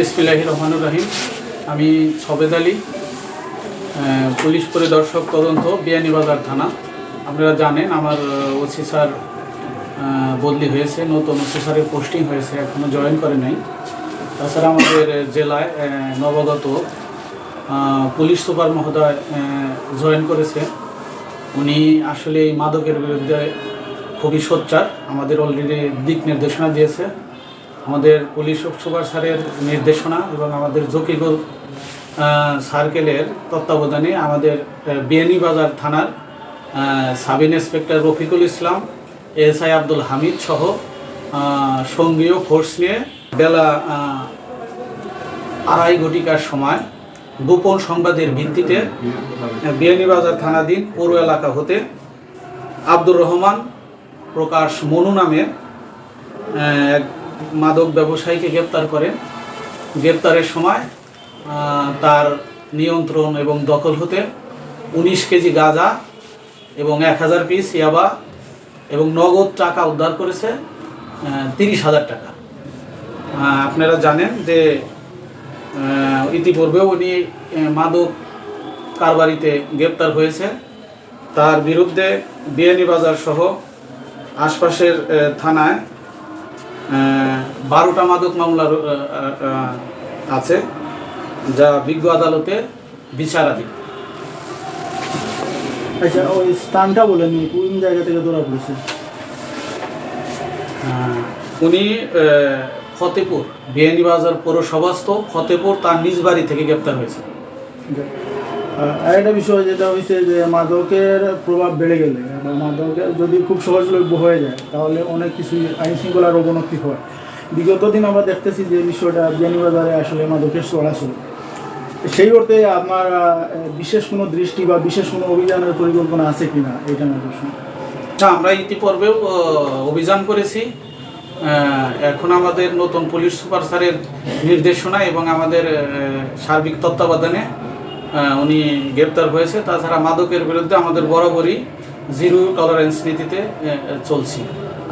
বিসমিল্লাহির রহমানুর রহিম। আমি সবেদ আলী পুলিশ পরিদর্শক তদন্ত বিয়ানীবাজার থানা। আপনারা জানেন আমার ওসি স্যার বদলি হয়েছে, নতুন ওসি স্যারের পোস্টিং হয়েছে এখনও জয়েন করে নাই। তাছাড়া আমাদের জেলায় নবগত পুলিশ সুপার মহোদয় জয়েন করেছে। উনি আসলে এই মাদকের বিরুদ্ধে খুবই সোচ্চার, আমাদের অলরেডি দিক নির্দেশনা দিয়েছে। আমাদের পুলিশ সুপার স্যারের নির্দেশনা এবং আমাদের আহ, সার্কেলের তত্ত্বাবধানে আমাদের বিয়ানীবাজার থানার sub inspector Rafiqul Islam SI Abdul Hamid সহ সঙ্গীয় ফোর্স নিয়ে বেলা আড়াই ঘটিকার সময় গোপন সংবাদের ভিত্তিতে বিয়ানীবাজার থানাধীন পৌর এলাকা হতে আব্দুর রহমান প্রকাশ মনু নামে এক মাদক ব্যবসায়ীকে গ্রেপ্তার করেন গ্রেপ্তারের সময় তার নিয়ন্ত্রণ এবং দখল হতে উনিশ কেজি গাঁজা এবং এক হাজার পিস ইয়াবা এবং নগদ টাকা উদ্ধার করেছে তিরিশ হাজার টাকা। আপনারা জানেন যে ইতিপূর্বেও উনি মাদক কারবারিতে গ্রেপ্তার হয়েছে। তার বিরুদ্ধে বিয়ানীবাজার সহ আশপাশের থানায় বারোটা মাদক মামলা আছে যা বিজ্ঞ আদালতে বিচারাধীন। আচ্ছা ওই স্থানটা বলেন কোন জায়গা থেকে ধরা পড়েছে? উনি ফতেপুর বিয়ানীবাজার পৌরসভাস্থ ফতেপুর তার নিজ বাড়ি থেকে গ্রেপ্তার হয়েছে। আর একটা বিষয় যেটা হয়েছে যে মাদকের প্রভাব বেড়ে গেলে মাদকের যদি খুব সহজলভ্য হয়ে যায়, তাহলে অনেক কিছু আইন শৃঙ্খলার অবনতি হয়। বিগত দিন আমরা দেখতেছি যে বিষয়টা বিয়ানীবাজারে আসলে মাদকের চলাচল সেই অর্থে আপনার বিশেষ কোনো দৃষ্টি বা বিশেষ কোনো অভিযানের পরিকল্পনা আছে কিনা এটা আমার প্রশ্ন। না, আমরা ইতিপূর্বেও অভিযান করেছি। এখন আমাদের নতুন পুলিশ সুপার স্যারের নির্দেশনা এবং আমাদের সার্বিক তত্ত্বাবধানে উনি গ্রেপ্তার হয়েছে। তাছাড়া মাদকের বিরুদ্ধে আমাদের বরাবরই জিরো টলারেন্স নীতিতে চলছি।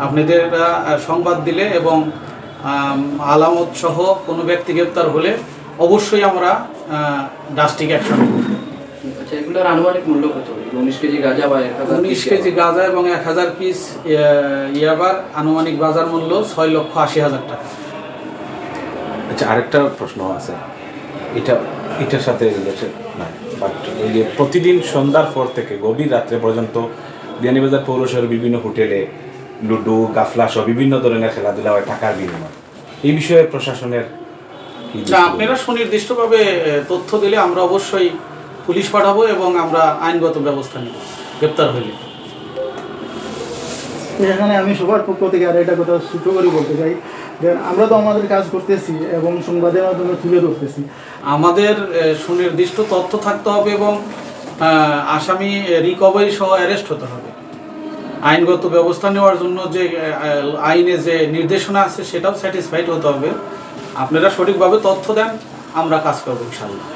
আপনাদের সংবাদ দিলে এবং আলামত সহ কোনো ব্যক্তি গ্রেপ্তার হলে অবশ্যই আমরা ডাস্টিক অ্যাকশন আচ্ছা এগুলোর আনুমানিক মূল্য কত? উনিশ কেজি গাঁজা বা এক হাজার উনিশ কেজি গাঁজা এবং এক হাজার পিস ইয়াবার আনুমানিক বাজার মূল্য ছয় লক্ষ আশি হাজার টাকা। আচ্ছা আরেকটা প্রশ্ন আছে। এটা এটার সাথে রিলেটেড না বাট এই যে প্রতিদিন সন্ধ্যার পর থেকে গভীর রাত্রে পর্যন্ত বিয়ানীবাজার পৌরসভার বিভিন্ন হোটেলে লুডো, গাফলা সহ বিভিন্ন ধরনের খেলাধুলা হয় টাকার বিনিময়। এই বিষয়ে প্রশাসনের কি আপনারা সুনির্দিষ্টভাবে তথ্য দিলে আমরা অবশ্যই পুলিশ পাঠাবো এবং আমরা আইনগত ব্যবস্থা নেব। গ্রেপ্তার হইলে। এখানে আমি সবার পক্ষ থেকে আর একটা কথা ছোট করে বলতে চাই যে আমরা তো আমাদের কাজ করতেছি এবং সংবাদের মাধ্যমে তুলে ধরতেছি। আমাদের সুনির্দিষ্ট তথ্য থাকতে হবে এবং আসামি রিকভারি সহ অ্যারেস্ট হতে হবে। আইনগত ব্যবস্থা নেওয়ার জন্য যে আইনে যে নির্দেশনা আছে সেটাও স্যাটিসফাইড হতে হবে। আপনারা সঠিকভাবে তথ্য দেন, আমরা কাজ করব ইনশাল্লাহ